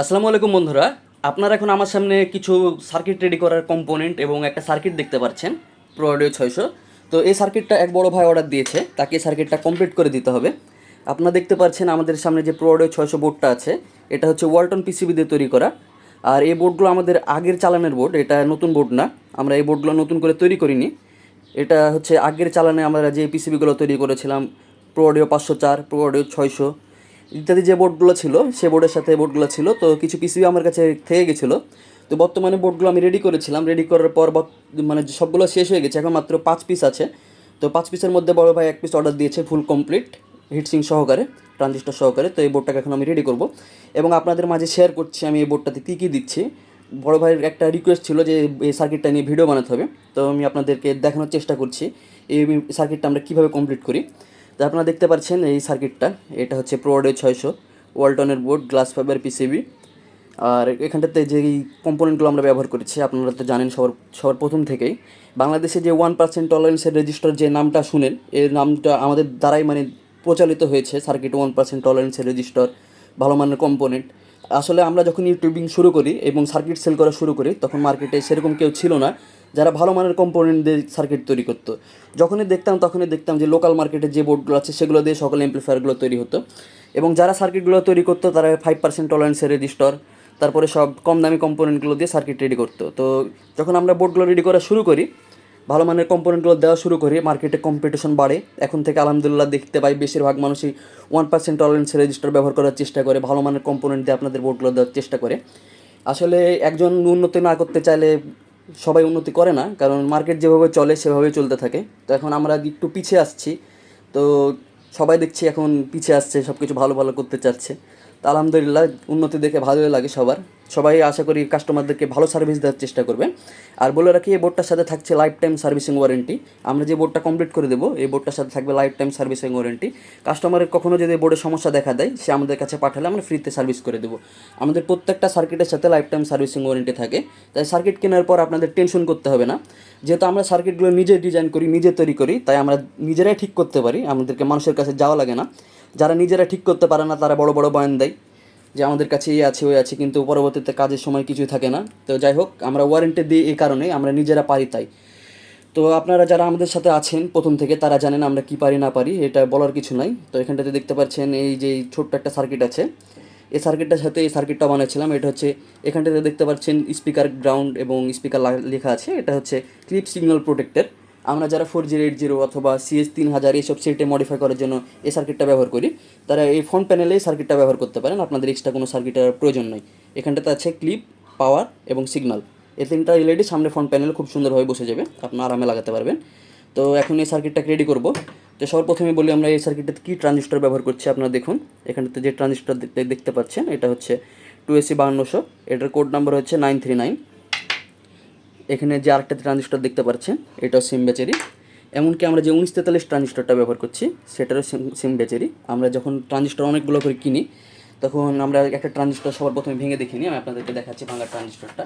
আসসালামু আলাইকুম বন্ধুরা। আপনারা এখন আমার সামনে কিছু সার্কিট রেডি করার কম্পোনেন্ট এবং একটা সার্কিট দেখতে পাচ্ছেন প্রোডিও ছয়শো। তো এই সার্কিটটা এক বড় ভাই অর্ডার দিয়েছে, তাকে সার্কিটটা কমপ্লিট করে দিতে হবে। আপনারা দেখতে পাচ্ছেন আমাদের সামনে যে প্রোডিও ছয়শো বোর্ডটা আছে, এটা হচ্ছে ওয়ালটন পিসিবি দিয়ে তৈরি করা। আর এই বোর্ডগুলো আমাদের আগের চালানের বোর্ড এটা নতুন বোর্ড না, আমরা এই বোর্ডগুলো নতুন করে তৈরি করিনি। এটা হচ্ছে আগের চালানে আমরা যে পিসিবিগুলো তৈরি করেছিলাম প্রো অডিও পাঁচশো চার প্রো অডিও ছয়শো ইত্যাদি যে বোর্ডগুলো ছিল, সে বোর্ডের সাথে বোর্ডগুলো ছিল, তো কিছু পিসিবি আমার কাছে থেকে গেছিল। তো বর্তমানে বোর্ডগুলো আমি রেডি করেছিলাম। রেডি করার পর মানে সবগুলো শেষ হয়ে গেছে, এখন মাত্র পাঁচ পিস আছে। তো পাঁচ পিসের মধ্যে বড় ভাই এক পিস অর্ডার দিয়েছে ফুল কমপ্লিট হিটসিং সহকারে ট্রানজিস্টর সহকারে। তো এই বোর্ডটাকে এখন আমি রেডি করব। এবং আপনাদের মাঝে শেয়ার করছি আমি এই বোর্ডটাতে কী কী দিচ্ছি। বড় ভাইয়ের একটা রিকোয়েস্ট ছিল যে এই সার্কিটটা নিয়ে ভিডিও বানাতে হবে। তো আমি আপনাদেরকে দেখানোর চেষ্টা করছি। এই সার্কিটটা আমরা কীভাবে কমপ্লিট করি। তো আপনারা দেখতে পাচ্ছেন এই সার্কিটটা। এটা হচ্ছে প্রোডে ছয়শো ওয়ালটনের বোর্ড গ্লাস ফাইবার পিসিবি আর এখানটাতে যে কম্পোনেন্টগুলো আমরা ব্যবহার করেছি, আপনারা তো জানেন সবার সবার প্রথম থেকেই। বাংলাদেশে যে ওয়ান পার্সেন্ট টলারেন্সের রেজিস্টার যে নামটা শুনেন এর নামটা আমাদের দ্বারাই মানে প্রচালিত হয়েছে, সার্কিট ওয়ান পার্সেন্ট টলারেন্সের রেজিস্টার ভালো মানের কম্পোনেন্ট আসলে আমরা যখন ইউটিউবিং শুরু করি এবং সার্কিট সেল করা শুরু করি, তখন মার্কেটে সেরকম কেউ ছিল না। যারা ভালো মানের কম্পোনেন্ট দিয়ে সার্কিট তৈরি করতো। যখনই দেখতাম, তখনই দেখতাম যে লোকাল মার্কেটে যে বোর্ডগুলো আছে, সেগুলো দিয়ে সকল এমপ্লিফায়ারগুলো তৈরি হতো। এবং যারা সার্কিটগুলো তৈরি করতো, তারা ফাইভ পার্সেন্ট টলারেন্সের রেজিস্টর তারপরে সব কম দামি কম্পোনেন্টগুলো দিয়ে সার্কিট রেডি করতো। তো যখন আমরা বোর্ডগুলো রেডি করা শুরু করি, ভালো মানের কম্পোনেন্টগুলো দেওয়া শুরু করি মার্কেটে কম্পিটিশন বাড়ে। এখন থেকে আলহামদুলিল্লাহ দেখতে পাই, বেশিরভাগ মানুষই ওয়ান পার্সেন্ট টলারেন্স রেজিস্টার ব্যবহার করার চেষ্টা করে, ভালো মানের কম্পোনেন্ট দিয়ে আপনাদের বোর্ডগুলো দেওয়ার চেষ্টা করে। আসলে একজন উন্নতি না করতে চাইলে সবাই উন্নতি করে না, কারণ মার্কেট যেভাবে চলে সেভাবেই চলতে থাকে। তো এখন আমরা একটু পিছিয়ে আসছি। তো সবাই দেখছি এখন পিছিয়ে আসছে সব কিছু ভালো ভালো করতে চাচ্ছে। তা আলহামদুলিল্লাহ উন্নতি দেখে ভালোই লাগে সবার। সবাই আশা করি কাস্টমারদেরকে ভালো সার্ভিস দেওয়ার চেষ্টা করবেন আর বলে রাখি, এই বোর্ডটার সাথে থাকছে লাইফ টাইম সার্ভিসিং ওয়ারেন্টি আমরা যে বোর্ডটা কমপ্লিট করে দেবো, এই বোর্ডটার সাথে থাকবে লাইফ টাইম সার্ভিসিং ওয়ারেন্টি কাস্টমারের কখনো যদি বোর্ডে সমস্যা দেখা দেয়, সে আমাদের কাছে পাঠালে আমরা ফ্রিতে সার্ভিস করে দেবো। আমাদের প্রত্যেকটা সার্কিটের সাথে লাইফ টাইম সার্ভিসিং ওয়ারেন্টি থাকে। তাই সার্কিট কেনার পর আপনাদের টেনশন করতে হবে না। যেহেতু আমরা সার্কিটগুলো নিজে ডিজাইন করি, নিজে তৈরি করি, তাই আমরা নিজেরাই ঠিক করতে পারি। আমাদেরকে মানুষের কাছে যাওয়া লাগে না। যারা নিজেরা ঠিক করতে পারে না, তারা বড় বড় বয়ান দেয় যে আমাদের কাছে এই আছে, ওই আছে, কিন্তু পরবর্তীতে কাজের সময় কিছুই থাকে না। তো যাই হোক, আমরা ওয়ারেন্টি দিই এই কারণে, আমরা নিজেরা পারি তাই। তো আপনারা যারা আমাদের সাথে আছেন প্রথম থেকে, তারা জানেন আমরা কি পারি, না পারি, এটা বলার কিছু নাই। তো এখানটাতে দেখতে পাচ্ছেন, এই যে ছোট্ট একটা সার্কিট আছে। এই সার্কিটটার সাথে এই সার্কিটটা বানিয়েছিলাম, এটা হচ্ছে, এখানটাতে দেখতে পাচ্ছেন স্পিকার গ্রাউন্ড এবং স্পিকার লেখা আছে, এটা হচ্ছে ক্লিপ সিগন্যাল প্রোটেক্টর আমরা যারা ফোর জিরো এইট জিরো অথবা সিএস তিন হাজার এইসব সেটে মডিফাই করার জন্য এই সার্কিটটা ব্যবহার করি, তারা এই ফোন প্যানেলে এই সার্কিটটা ব্যবহার করতে পারেন, আপনাদের এক্সট্রা কোনো সার্কিটের প্রয়োজন নেই। এখানটাতে আছে ক্লিপ পাওয়ার এবং সিগন্যাল এই তিনটা এলইডি সামনে ফ্রন্ট প্যানেল খুব সুন্দরভাবে বসে যাবে আপনার আরামে লাগাতে পারবেন। তো এখন এই সার্কিটটাকে রেডি করব। তো সর্বপ্রথমে বলি আমরা এই সার্কিটটাতে কী ট্রানজিস্টর ব্যবহার করছি, আপনারা দেখুন। এখানটাতে যে ট্রানজিস্টর দেখতে পাচ্ছেন, এটা হচ্ছে টু এসি বাহান্নশো, এটার কোড নাম্বার হচ্ছে নাইন থ্রি নাইন এখানে যে আরেকটা ট্রানজিস্টর দেখতে পাচ্ছেন, এটাও সিম ব্যাচারি এমনকি আমরা যে উনিশ তেতাল্লিশ ট্রানজিস্টরটা ব্যবহার করছি, সেটারও সিম সিম ব্যাচারি আমরা যখন ট্রানজিস্টর অনেকগুলো করে কিনি, তখন আমরা একটা ট্রানজিস্টর সবার প্রথমে ভেঙে দেখিনি আমি আপনাদেরকে দেখাচ্ছি ভাঙা ট্রানজিস্টরটা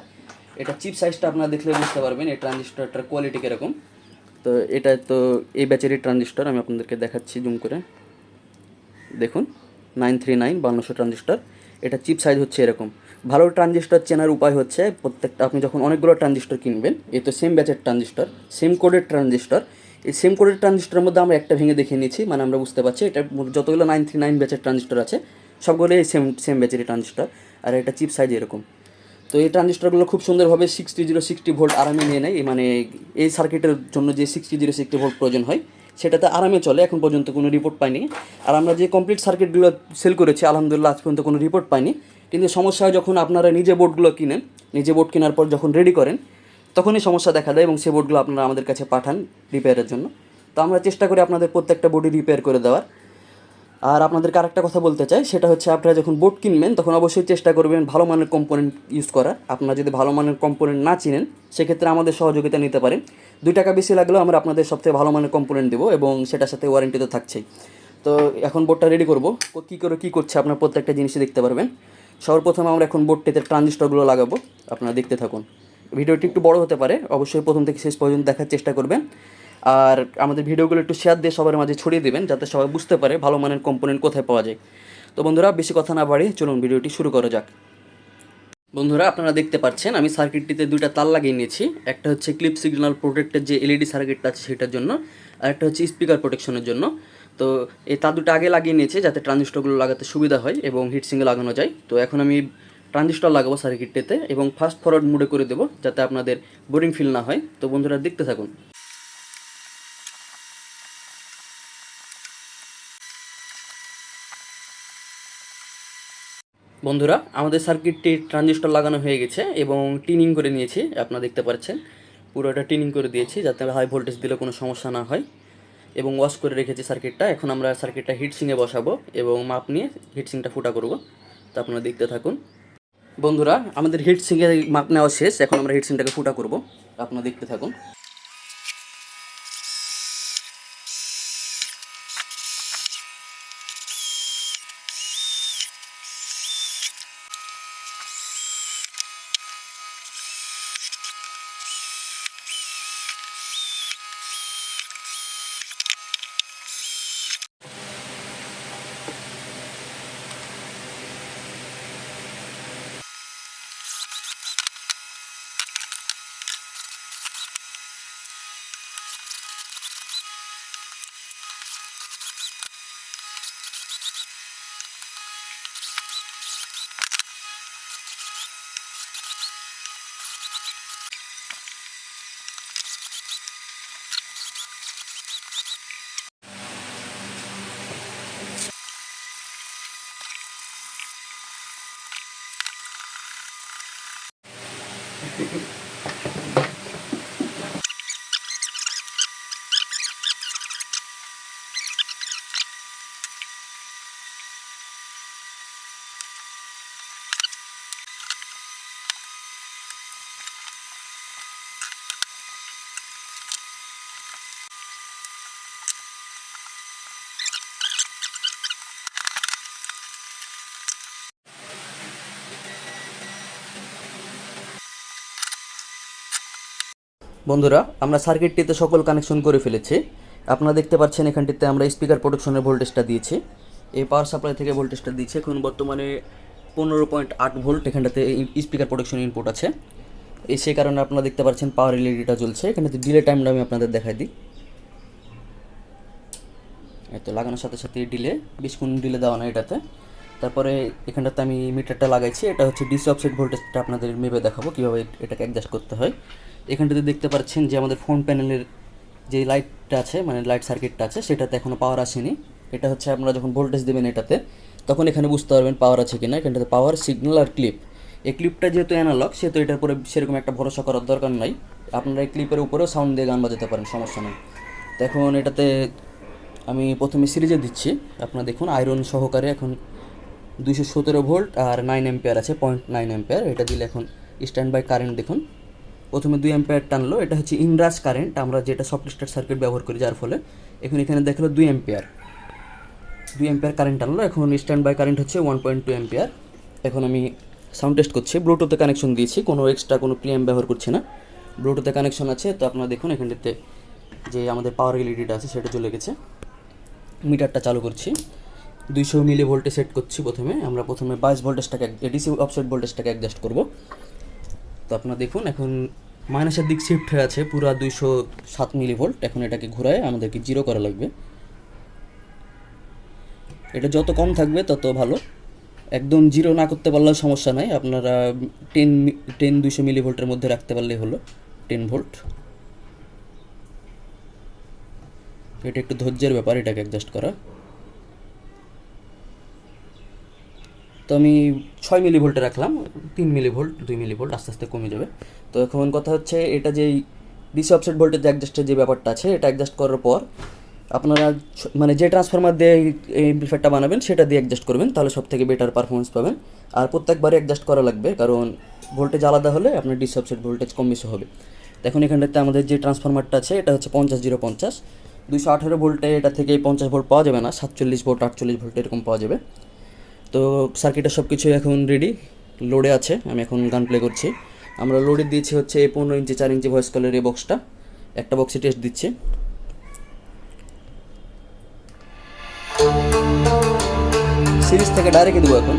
এটা চিপ সাইজটা আপনারা দেখলে বুঝতে পারবেন এই ট্রানজিস্টরটার কোয়ালিটি কীরকম। তো এটা তো এই ব্যাচারির ট্রানজিস্টর আমি আপনাদেরকে দেখাচ্ছি জুম করে। দেখুন নাইন থ্রি নাইন বান্নশো ট্রানজিস্টর এটা চিপ সাইজ হচ্ছে এরকম। ভালো ট্রানজিস্টর চেনার উপায় হচ্ছে প্রত্যেকটা, আপনি যখন অনেকগুলো ট্রানজিস্টর কিনবেন, এই তো সেম ব্যাচের ট্রানজিস্টর সেম কোডের ট্রানজিস্টর, এই সেম কোডের ট্রানজিস্টরের মধ্যে আমরা একটা ভেঙে দেখে নিয়েছি মানে আমরা বুঝতে পারছি এটা যতগুলো নাইন থ্রি নাইন ব্যাচের ট্রানজিস্টর আছে, সবগুলোই সেম সেম ব্যাচেরই ট্রানজিস্টর, আর এটা চিপ সাইজ এরকম। তো এই ট্রানজিস্টরগুলো খুব সুন্দরভাবে সিক্সটি জিরো সিক্সটি ভোল্ট আরামে নিয়ে নেয় মানে এই সার্কিটের জন্য যে সিক্সটি জিরো সিক্সটি ভোল্ট প্রয়োজন হয়, সেটাতে আরামে চলে, এখন পর্যন্ত কোনো রিপোর্ট পাইনি। আর আমরা যে কমপ্লিট সার্কিটগুলো সেল করেছি, আলহামদুলিল্লাহ আজ পর্যন্ত কোনো রিপোর্ট পাইনি। কিন্তু সমস্যা হয় যখন আপনারা নিজে বোর্ডগুলো কিনেন, নিজে বোর্ড কেনার পর যখন রেডি করেন, তখনই সমস্যা দেখা দেয় এবং সেই বোর্ডগুলো আপনারা আমাদের কাছে পাঠান রিপেয়ারের জন্য। তো আমরা চেষ্টা করি আপনাদের প্রত্যেকটা বোর্ডই রিপেয়ার করে দেওয়ার। আর আপনাদেরকে আরেকটা কথা বলতে চাই, সেটা হচ্ছে আপনারা যখন বোর্ড কিনবেন, তখন অবশ্যই চেষ্টা করবেন ভালো মানের কম্পোনেন্ট ইউজ করার। আপনারা যদি ভালো মানের কম্পোনেন্ট না চিনেন, সেক্ষেত্রে আমাদের সহযোগিতা নিতে পারেন। দুই টাকা বেশি লাগলেও আমরা আপনাদের সবথেকে ভালো মানের কম্পোনেন্ট দেবো এবং সেটার সাথে ওয়ারেন্টি তো থাকছেই। তো এখন বোর্ডটা রেডি করব। কী করে কী করছে আপনার প্রত্যেকটা জিনিসই দেখতে পারবেন। সর্বপ্রথম আমরা এখন বোর্ডটিতে ট্রানজিস্টরগুলো লাগাবো। আপনারা দেখতে থাকুন। ভিডিওটি একটু বড় হতে পারে, অবশ্যই প্রথম থেকে শেষ পর্যন্ত দেখার চেষ্টা করবেন। আর আমাদের ভিডিওগুলো একটু শেয়ার দিয়ে সবার মাঝে ছড়িয়ে দেবেন, যাতে সবাই বুঝতে পারে ভালো মানের কম্পোনেন্ট কোথায় পাওয়া যায়। তো বন্ধুরা, বেশি কথা না বাড়িয়ে চলুন ভিডিওটি শুরু করা যাক। বন্ধুরা, আপনারা দেখতে পাচ্ছেন, আমি সার্কিটটিতে দুইটা তার লাগিয়ে নিয়েছি। একটা হচ্ছে ক্লিপ সিগন্যাল প্রোটেক্টের যে এলইডি সার্কিটটা আছে সেটার জন্য, আর একটা হচ্ছে স্পিকার প্রোটেকশনের জন্য। তো এই তার দুটো আগে লাগিয়ে নিয়েছি যাতে ট্রানজিস্টরগুলো লাগাতে সুবিধা হয় এবং হিটসিংয়ে লাগানো যায়। তো এখন আমি ট্রানজিস্টর লাগাবো সার্কিটটিতে এবং ফাস্ট ফরওয়ার্ড মোডে করে দেবো যাতে আপনাদের বোরিং ফিল না হয়। তো বন্ধুরা, দেখতে থাকুন। বন্ধুরা, আমাদের সার্কিটটি ট্রানজিস্টর লাগানো হয়ে গেছে এবং টিনিং করে নিয়েছি। আপনারা দেখতে পাচ্ছেন, পুরোটা টিনিং করে দিয়েছি যাতে হাই ভোল্টেজ দিলে কোনো সমস্যা না হয়। এবং ওয়াশ করে রেখেছি সার্কিটটা এখন আমরা সার্কিটটা হিটসিংয়ে বসাবো এবং মাপ নিয়ে হিটসিংটা ফুটা করব। তো আপনারা দেখতে থাকুন। বন্ধুরা, আমাদের হিটসিংয়ে মাপ নেওয়া শেষ। এখন আমরা হিটসিংটাকে ফুটা করব। আপনারা দেখতে থাকুন। বন্ধুরা, আমরা সার্কিটটিতে সকল কানেকশন করে ফেলেছি। আপনারা দেখতে পাচ্ছেন এখানটিতে আমরা স্পিকার প্রোটেকশনের ভোল্টেজটা দিয়েছি। এই পাওয়ার সাপ্লাই থেকে ভোল্টেজটা দিয়েছি। এখন বর্তমানে পনেরো পয়েন্ট আট ভোল্ট এখানটাতে স্পিকার প্রোটেকশন ইনপুট আছে। এই সেই কারণে আপনারা দেখতে পাচ্ছেন পাওয়ার এলইডিটা জ্বলছে। এখানটাতে ডিলে টাইমটা আমি আপনাদের দেখাই দিই। তো লাগানোর সাথে সাথে ডিলে বিশ কোন ডিলে দেওয়া না এটাতে। তারপরে এখানটাতে আমি মিটারটা লাগাইছি, এটা হচ্ছে ডিসি অফসেট ভোল্টেজটা আপনাদের মেপে দেখাবো কীভাবে এটাকে অ্যাডজাস্ট করতে হয়। এখানটাতে দেখতে পাচ্ছেন যে আমাদের ফোন প্যানেলের যে লাইটটা আছে মানে লাইট সার্কিটটা আছে, সেটাতে এখনও পাওয়ার আসেনি। এটা হচ্ছে আপনারা যখন ভোল্টেজ দেবেন এটাতে, তখন এখানে বুঝতে পারবেন পাওয়ার আছে কি না এখানটাতে পাওয়ার সিগন্যাল আর ক্লিপ এই ক্লিপটা যেহেতু অ্যানালগ সেহেতু এটার উপরে সেরকম একটা ভরসা করার দরকার নাই। আপনারা এই ক্লিপের উপরেও সাউন্ড দিয়ে গান বাজাতে পারেন, সমস্যা নেই। তো এখন এটাতে আমি প্রথমে সিরিজে দিচ্ছি। আপনারা দেখুন আয়রন সহকারে এখন দুইশো সতেরো ভোল্ট আর নাইন অ্যাম্পিয়ার আছে পয়েন্ট নাইন অ্যাম্পিয়ার এটা দিলে এখন স্ট্যান্ড বাই কারেন্ট দেখুন। প্রথমে দুই অ্যাম্পিয়ার টানলো, এটা হচ্ছে ইনরাস কারেন্ট আমরা যেটা সফট স্টার্ট সার্কিট ব্যবহার করি যার ফলে। এখন এখানে দেখল দুই অ্যাম্পিয়ার দুই অ্যাম্পিয়ার কারেন্ট টানলো, এখন স্ট্যান্ড বাই কারেন্ট হচ্ছে ওয়ান পয়েন্ট টু অ্যাম্পিয়ার এখন আমি সাউন্ড টেস্ট করছি ব্লুটুথে কানেকশন দিয়েছি, কোনো এক্সট্রা কোনো প্রিয়াম ব্যবহার করছি না। ব্লুটুথে কানেকশন আছে, তো আপনারা দেখুন এখানটাতে যে আমাদের পাওয়ার এলইডিটা আছে, সেটা চলে গেছে। মিটারটা চালু করছি। দুইশো মিলি ভোল্টে সেট করছি প্রথমে। আমরা প্রথমে বাইশ ভোল্টেজটাকে এডিসি অফসেট ভোল্টেজটাকে অ্যাডজাস্ট করব। তো আপনারা দেখুন, এখন মাইনাসের দিক শিফট হয়ে আছে, পুরো দুইশো সাত মিলি ভোল্ট। এখন এটাকে ঘোরায় আমাদেরকে জিরো করা লাগবে। এটা যত কম থাকবে তত ভালো। একদম জিরো না করতে পারলেও সমস্যা নাই। আপনারা টেন টেন দুইশো মিলি ভোল্টের মধ্যে রাখতে পারলেই হলো টেন ভোল্ট। এটা একটু ধৈর্যের ব্যাপার, এটাকে অ্যাডজাস্ট করা। তো আমি ছয় মিলি ভোল্টে রাখলাম, তিন মিলি ভোল্ট দুই মিলি ভোল্ট আস্তে আস্তে কমে যাবে। তো এখন কথা হচ্ছে, এটা যেই ডিসি অফসেট ভোল্টেজ অ্যাডজাস্টের যে ব্যাপারটা আছে, এটা অ্যাডজাস্ট করার পর আপনারা মানে যে ট্রান্সফরমার দিয়ে এই- এমপ্লিফায়ারটা বানাবেন, সেটা দিয়ে অ্যাডজাস্ট করবেন, তাহলে সব থেকে বেটার পারফরমেন্স পাবেন। আর প্রত্যেকবারে অ্যাডজাস্ট করা লাগবে, কারণ ভোল্টেজ আলাদা হলে আপনার ডিসি অফসেট ভোল্টেজ কম বেশি হবে। এখন এখানটাতে আমাদের যে ট্রান্সফরমারটা আছে, এটা হচ্ছে পঞ্চাশ জিরো পঞ্চাশ। দুইশো আঠেরো ভোল্টে এটা থেকে পঞ্চাশ ভোল্ট পাওয়া যাবে না, সাতচল্লিশ ভোল্ট আটচল্লিশ ভোল্ট এরকম পাওয়া যাবে। তো সার্কিটের সব কিছু এখন রেডি লোডে আছে, আমি এখন গান প্লে করছি। আমরা লোডে দিয়েছি হচ্ছে এই পনেরো ইঞ্চি, চার ইঞ্চি ভয়েস কলের এই বক্সটা একটা বক্সে টেস্ট দিচ্ছে। সিরিজ থেকে ডাইরেক্ট দেবো এখন।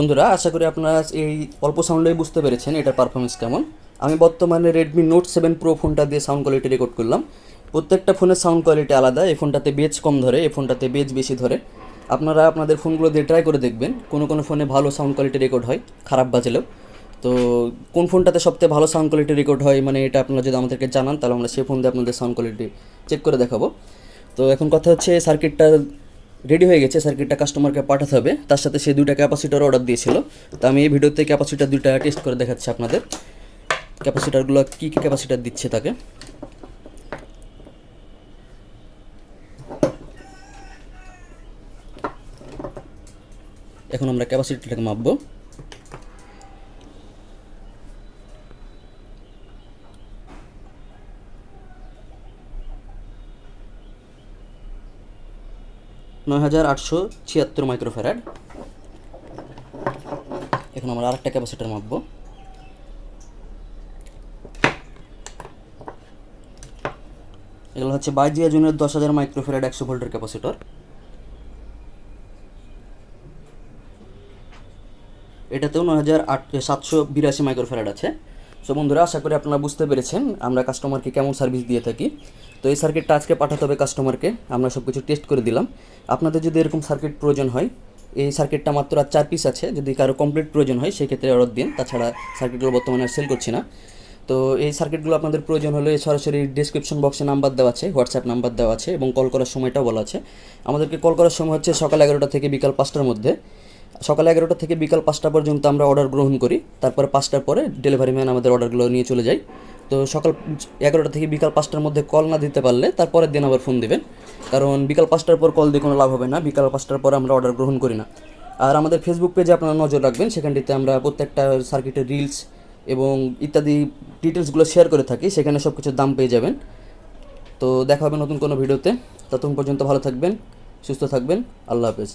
বন্ধুরা, আশা করি আপনারা এই অল্প সাউন্ডেই বুঝতে পেরেছেন এটার পারফরমেন্স কেমন। আমি বর্তমানে রেডমি নোট সেভেন প্রো ফোনটা দিয়ে সাউন্ড কোয়ালিটি রেকর্ড করলাম। প্রত্যেকটা ফোনের সাউন্ড কোয়ালিটি আলাদা, এই ফোনটাতে বেজ কম ধরে, এই ফোনটাতে বেজ বেশি ধরে। আপনারা আপনাদের ফোনগুলো দিয়ে ট্রাই করে দেখবেন, কোনো কোনো ফোনে ভালো সাউন্ড কোয়ালিটি রেকর্ড হয়, খারাপ বাজলেও। তো কোন ফোনটাতে সবথেকে ভালো সাউন্ড কোয়ালিটি রেকর্ড হয় মানে এটা আপনারা যদি আমাদেরকে জানান, তাহলে আমরা সেই ফোন দিয়ে আপনাদের সাউন্ড কোয়ালিটি চেক করে দেখাবো। তো এখন কথা হচ্ছে সার্কিটটা রেডি হয়ে গেছে সার্কিটটা কাস্টমারকে পাঠাতে হবে। তার সাথে সে দুইটা ক্যাপাসিটার অর্ডার দিয়েছিল। তো আমি এই ভিডিওতে ক্যাপাসিটার দুইটা টেস্ট করে দেখাচ্ছি আপনাদের। ক্যাপাসিটারগুলো কী কী ক্যাপাসিটার দিচ্ছে তাকে? এখন আমরা ক্যাপাসিটিটাকে মাপবো। নয় হাজার আটশো ছিয়াত্তর মাইক্রোফ্যারাড। এখন আমরা আরেকটা ক্যাপাসিটার মাপবো। এগুলো হচ্ছে বাইজিয়া জুনের দশ হাজার মাইক্রোফ্যারাড একশো ভোল্টের ক্যাপাসিটর। এটাতেও নয় হাজার আট সাতশো বিরাশি মাইক্রোফ্যারাড আছে। সো বন্ধুরা, আশা করি আপনারা বুঝতে পেরেছেন। আমরা কাস্টমারকে কেমন সার্ভিস দিয়ে থাকি। তো এই সার্কিটটা আজকে পাঠাতে হবে কাস্টমারকে আমরা সব কিছু টেস্ট করে দিলাম। আপনাদের যদি এরকম সার্কিট প্রয়োজন হয়, এই সার্কিটটা মাত্র আর চার পিস আছে। যদি কারও কমপ্লিট প্রয়োজন হয় সেক্ষেত্রে অর্ডার দিন। তাছাড়া সার্কিটগুলো বর্তমানে আর সেল করছি না। তো এই সার্কিটগুলো আপনাদের প্রয়োজন হলে সরাসরি ডিসক্রিপশন বক্সে নাম্বার দেওয়া আছে হোয়াটসঅ্যাপ নাম্বার দেওয়া আছে এবং কল করার সময়টাও বলা আছে। আমাদেরকে কল করার সময় হচ্ছে সকাল এগারোটা থেকে বিকাল পাঁচটার মধ্যে। সকাল এগারোটা থেকে বিকাল পাঁচটা পর্যন্ত আমরা অর্ডার গ্রহণ করি। তারপরে পাঁচটার পরে ডেলিভারি ম্যান আমাদের অর্ডারগুলো নিয়ে চলে যায়। তো সকাল এগারোটা থেকে বিকাল পাঁচটার মধ্যে কল না দিতে পারলে তারপরের দিন আবার ফোন দেবেন। কারণ বিকাল পাঁচটার পর কল দিয়ে কোনো লাভ হবে না, বিকাল পাঁচটার পর আমরা অর্ডার গ্রহণ করি না। আর আমাদের ফেসবুক পেজে আপনারা নজর রাখবেন, সেখানটিতে আমরা প্রত্যেকটা সার্কিটের রিলস এবং ইত্যাদি ডিটেলসগুলো শেয়ার করে থাকি, সেখানে সব কিছুর দাম পেয়ে যাবেন। তো দেখা হবে নতুন কোনো ভিডিওতে ততক্ষণ পর্যন্ত ভালো থাকবেন, সুস্থ থাকবেন, আল্লাহ হাফেজ।